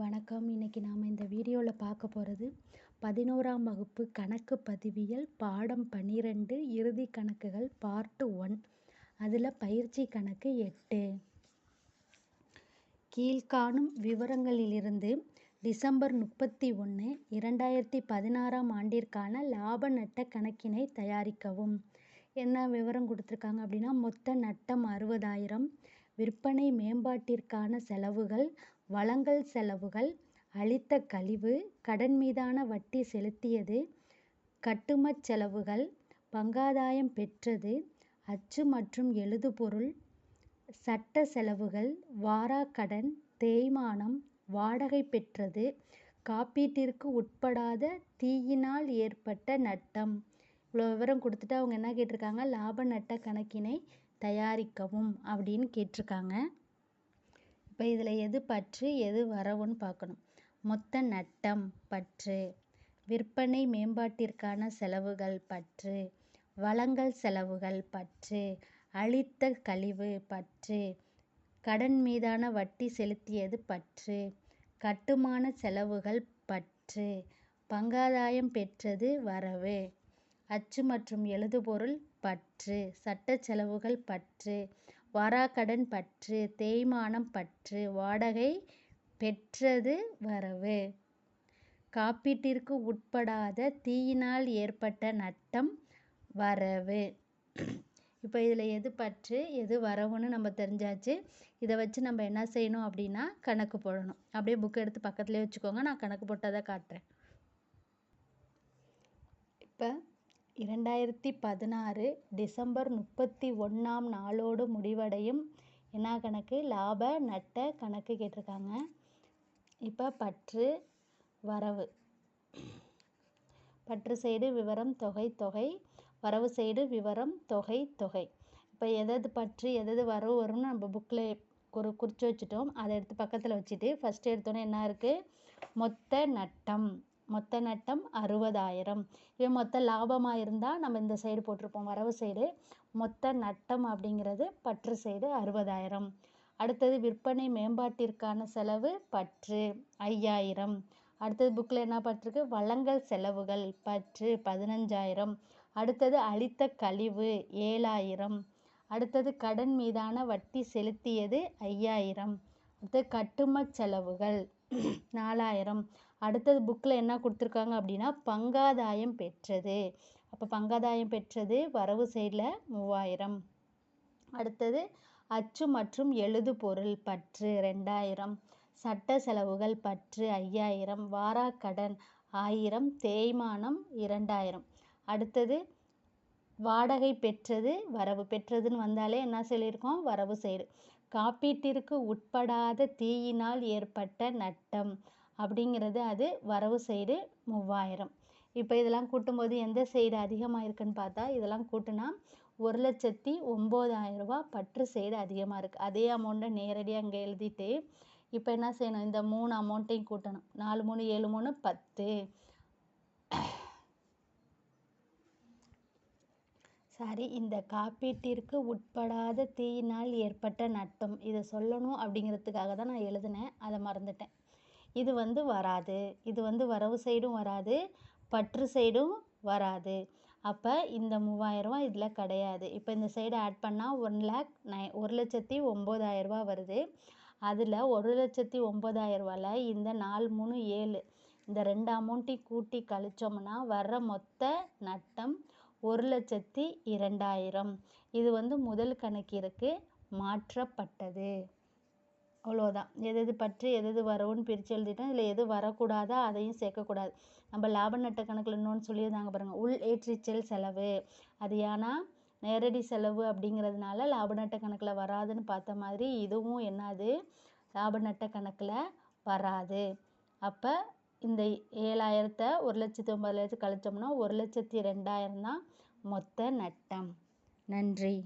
வணக்கம். இன்னைக்கு நாம் இந்த வீடியோவில் பார்க்க போகிறது பதினோராம் வகுப்பு கணக்கு பதிவியல் பாடம் பன்னிரெண்டு இறுதி கணக்குகள் பார்ட் ஒன். அதில் பயிற்சி கணக்கு எட்டு. கீழ்காணும் விவரங்களிலிருந்து டிசம்பர் முப்பத்தி ஒன்று இரண்டாயிரத்தி பதினாறாம் ஆண்டிற்கான லாப நட்ட கணக்கினை தயாரிக்கவும். என்ன விவரம் கொடுத்துருக்காங்க அப்படின்னா மொத்த நட்டம் அறுபதாயிரம். விற்பனை மேம்பாட்டிற்கான செலவுகள் வழங்கல் செலவுகள் அளித்த கழிவு கடன் மீதான வட்டி செலுத்தியது கட்டுமச் செலவுகள் பங்காதாயம் பெற்றது அச்சு மற்றும் எழுதுபொருள் சட்ட செலவுகள் வாராக்கடன் தேய்மானம் வாடகை பெற்றது காப்பீட்டிற்கு உட்படாத தீயினால் ஏற்பட்ட நட்டம். இவ்வளோ விவரம் கொடுத்துட்டு அவங்க என்ன கேட்டிருக்காங்க? லாப நட்ட கணக்கினை தயாரிக்கவும் அப்படின்னு கேட்டிருக்காங்க. இப்போ இதில் எது பற்று எது வரவுன்னு பார்க்கணும். மொத்த நட்டம் பற்று. விற்பனை மேம்பாட்டிற்கான செலவுகள் பற்று. வளங்கள் செலவுகள் பற்று. அளித்த கழிவு பற்று. கடன் மீதான வட்டி செலுத்தியது பற்று. கட்டுமான செலவுகள் பற்று. பங்காதாயம் பெற்றது வரவு. அச்சு மற்றும் எழுதுபொருள் பற்று. சட்ட செலவுகள் பற்று. வராக்கடன் பற்று தேய்மானம் பற்று வாடகை பெற்றது வரவு. காப்பீட்டிற்கு உட்படாத தீயினால் ஏற்பட்ட நட்டம் வரவு. இப்போ இதில் எது பற்று எது வரவுன்னு நம்ம தெரிஞ்சாச்சு. இதை வச்சு நம்ம என்ன செய்யணும் அப்படின்னா கணக்கு போடணும். அப்படியே புக் எடுத்து பக்கத்துலேயே வச்சுக்கோங்க. நான் கணக்கு போட்டதை காட்டுறேன். இப்போ இரண்டாயிரத்தி பதினாறு டிசம்பர் முப்பத்தி ஒன்றாம் நாளோடு முடிவடையும். என்ன கணக்கு? லாப நட்ட கணக்கு கேட்டிருக்காங்க. இப்போ பற்று வரவு. பற்று சைடு விவரம் தொகை தொகை. வரவு சைடு விவரம் தொகை தொகை. இப்போ எதது பற்று எதது வரவு வரும்னு நம்ம புக்கில் ஒரு குறித்து வச்சுட்டோம். அதை எடுத்து பக்கத்தில் வச்சுட்டு ஃபஸ்ட்டு எடுத்தோன்னே என்ன இருக்குது மொத்த நட்டம். மொத்த நட்டம் அறுபதாயிரம். இது மொத்த லாபமாக இருந்தால் நம்ம இந்த சைடு போட்டிருப்போம். வரவு சைடு மொத்த நட்டம் அப்படிங்கிறது பற்று சைடு அறுபதாயிரம். அடுத்தது விற்பனை மேம்பாட்டிற்கான செலவு பற்று ஐயாயிரம். அடுத்தது புக்கில் என்ன பட்டிருக்கு? வளங்கள் செலவுகள் பற்று பதினஞ்சாயிரம். அடுத்தது அளித்த கழிவு ஏழாயிரம். அடுத்தது கடன் மீதான வட்டி செலுத்தியது ஐயாயிரம். அடுத்தது கட்டுமச் செலவுகள் நாலாயிரம். அடுத்தது புக்கில் என்ன கொடுத்துருக்காங்க அப்படின்னா பங்காதாயம் பெற்றது. அப்போ பங்காதாயம் பெற்றது வரவு சைடில் மூவாயிரம். அடுத்தது அச்சு மற்றும் எழுது பொருள் பற்று ரெண்டாயிரம் சட்ட செலவுகள் பற்று ஐயாயிரம். வாராக்கடன் ஆயிரம். தேய்மானம் இரண்டாயிரம். அடுத்தது வாடகை பெற்றது வரவு. பெற்றதுன்னு வந்தாலே என்ன சொல்லியிருக்கோம்? வரவு சைடு காப்பீட்டிற்கு உட்படாத தீயினால் ஏற்பட்ட நட்டம். அப்படிங்கிறது அது வரவு சைடு மூவாயிரம். இப்போ இதெல்லாம் கூட்டும்போது எந்த சைடு அதிகமாக இருக்குன்னு பார்த்தா இதெல்லாம் கூட்டினா ஒரு லட்சத்தி ஒம்பதாயிரரூபா பற்று சைடு அதிகமாக இருக்குது அதே அமௌண்ட்டை நேரடியாக அங்கே எழுதிட்டு இப்போ என்ன செய்யணும்? இந்த மூணு அமௌண்ட்டையும் கூட்டணும். நாலு மூணு ஏழு மூணு பத்து. சாரி இந்த காப்பீட்டிற்கு உட்படாத தீயினால் ஏற்பட்ட நட்டம் இதை சொல்லணும் அப்படிங்கிறதுக்காக தான் நான் எழுதினேன். அதை மறந்துட்டேன். இது வந்து வராது. இது வந்து வரவு சைடும் வராது. பற்று சைடும் வராது. அப்போ இந்த மூவாயிரரூவா இதில் கிடையாது. இப்போ இந்த சைடு ஆட் பண்ணால் ஒன் லேக் நை ஒரு லட்சத்தி ஒம்பதாயிரரூபா வருது. அதில் ஒரு லட்சத்தி ஒம்பதாயிரரூவாவில் இந்த நாலு மூணு ஏழு இந்த ரெண்டு அமௌண்ட்டையும் கூட்டி கழிச்சோம்னா வர்ற மொத்த நட்டம் ஒரு லட்சத்தி இரண்டாயிரம். இது வந்து முதல் கணக்கிற்கு மாற்றப்பட்டது. அவ்வளோதான். எது எது பற்றி எது எது வரவுன்னு பிரித்து எழுதிட்டோம். இதில் எது வரக்கூடாதோ அதையும் சேர்க்கக்கூடாது. நம்ம லாப நட்ட கணக்கில் இன்னொன்று சொல்லியிருந்தாங்க பாருங்கள் உள் ஏற்றிச்சல் செலவு. அது ஏன்னா நேரடி செலவு அப்படிங்கிறதுனால லாப நட்ட கணக்கில் வராதுன்னு பார்த்த மாதிரி இதுவும் என்னது? லாப நட்ட கணக்கில் வராது. அப்போ இந்த ஏழாயிரத்தை ஒரு லட்சத்தி ஒம்பது லட்சம் கழிச்சோம்னா ஒரு லட்சத்தி ரெண்டாயிரம் தான் மொத்த நட்டம். நன்றி.